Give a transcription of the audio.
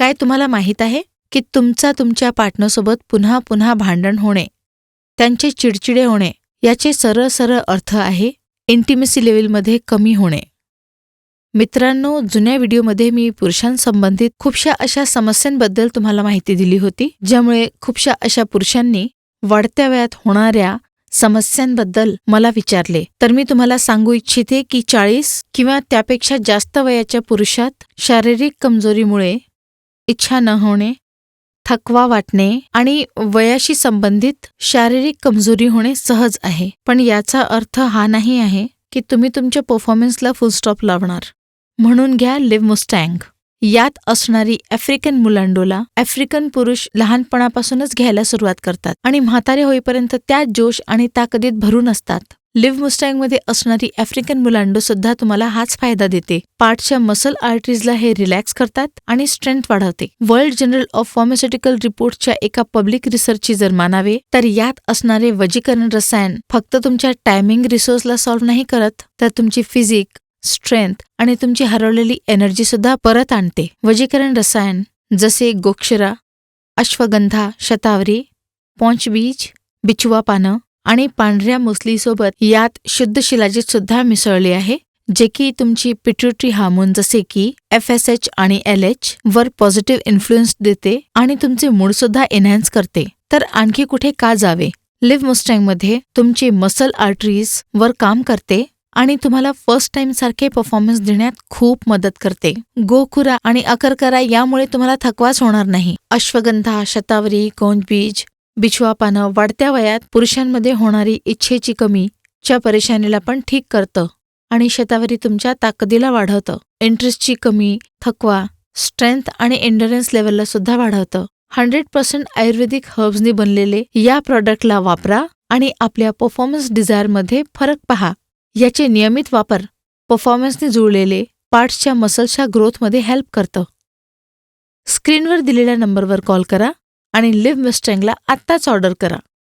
काय तुम्हाला माहीत आहे? की तुमचा तुमच्या पार्टनरसोबत पुन्हा पुन्हा भांडण होणे त्यांचे चिडचिडे होणे याचे सरळ सरळ अर्थ आहे इंटिमेसी लेवलमध्ये कमी होणे. मित्रांनो जुन्या व्हिडिओमध्ये मी पुरुषांसंबंधित खूपशा अशा समस्यांबद्दल तुम्हाला माहिती दिली होती ज्यामुळे खूपशा अशा पुरुषांनी वाढत्या वयात होणाऱ्या समस्यांबद्दल मला विचारले. तर मी तुम्हाला सांगू इच्छिते की चाळीस किंवा त्यापेक्षा जास्त वयाच्या पुरुषात शारीरिक कमजोरीमुळे इच्छा न होणे थकवा वाटणे आणि वयाशी संबंधित शारीरिक कमजोरी होणे सहज आहे. पण याचा अर्थ हा नाही आहे की तुम्ही तुमच्या परफॉर्मन्सला फुलस्टॉप लावणार. म्हणून घ्या लिव्ह मुस्टँग यात असणारी आफ्रिकन मुलांडोला आफ्रिकन पुरुष लहानपणापासूनच घ्यायला सुरुवात करतात आणि म्हातारे होईपर्यंत त्या जोश आणि ताकदीत भरून असतात. लिव्ह मुस्टँगमध्ये असणारी आफ्रिकन मुलांडो सुद्धा तुम्हाला हाच फायदा देते. पार्टच्या मसल आर्टरीजला हे रिलॅक्स करतात आणि स्ट्रेंथ वाढवते. वर्ल्ड जनरल ऑफ फार्मास्युटिकल रिपोर्टच्या एका पब्लिक रिसर्चची जर मानावे तर यात असणारे वजीकरण रसायन फक्त तुमच्या टायमिंग रिसोर्सला सॉल्व्ह नाही करत तर तुमची फिजिक स्ट्रेंथ आणि तुमची हरवलेली एनर्जी सुद्धा परत आणते. वजीकरण रसायन जसे गोक्षरा अश्वगंधा शतावरी पॉंचबीज बिचवा पानं आणि पांढऱ्या मुसलीसोबत यात शुद्ध शिलाजीत सुद्धा मिसळली आहे जे की तुमची पिट्युटरी हार्मोन जसे की एफ एस एच आणि एल एच वर पॉझिटिव्ह इन्फ्लुएन्स देते आणि तुमचे मूड सुद्धा एनहॅन्स करते. तर आणखी कुठे का जावे? लिव्ह मुस्टँगमध्ये तुमची मसल आर्टरीज वर काम करते आणि तुम्हाला फर्स्ट टाइम सारखे परफॉर्मन्स देण्यात खूप मदत करते. गोखुरा आणि अकरकरा यामुळे तुम्हाला थकवाच होणार नाही. अश्वगंधा शतावरी कोंजबीज बिछवा पानं वाढत्या वयात पुरुषांमध्ये होणारी इच्छेची कमी च्या परेशानीला पण ठीक करतं आणि शतावरी तुमच्या ताकदीला वाढवतं. इंटरेस्टची कमी थकवा स्ट्रेंथ आणि एंडरन्स लेवलला सुद्धा वाढवतं. हंड्रेड पर्सेंट आयुर्वेदिक हर्ब्सनी बनलेले या प्रॉडक्टला वापरा आणि आपल्या परफॉर्मन्स डिझायरमध्ये फरक पहा. याचे नियमित वापर परफॉर्मन्सने जुळलेले पार्ट्सच्या मसल्सच्या ग्रोथमध्ये हेल्प करतं. स्क्रीनवर दिलेल्या नंबरवर कॉल करा. आणि लिव्ह मिस्टँगला आत्ताच ऑर्डर करा.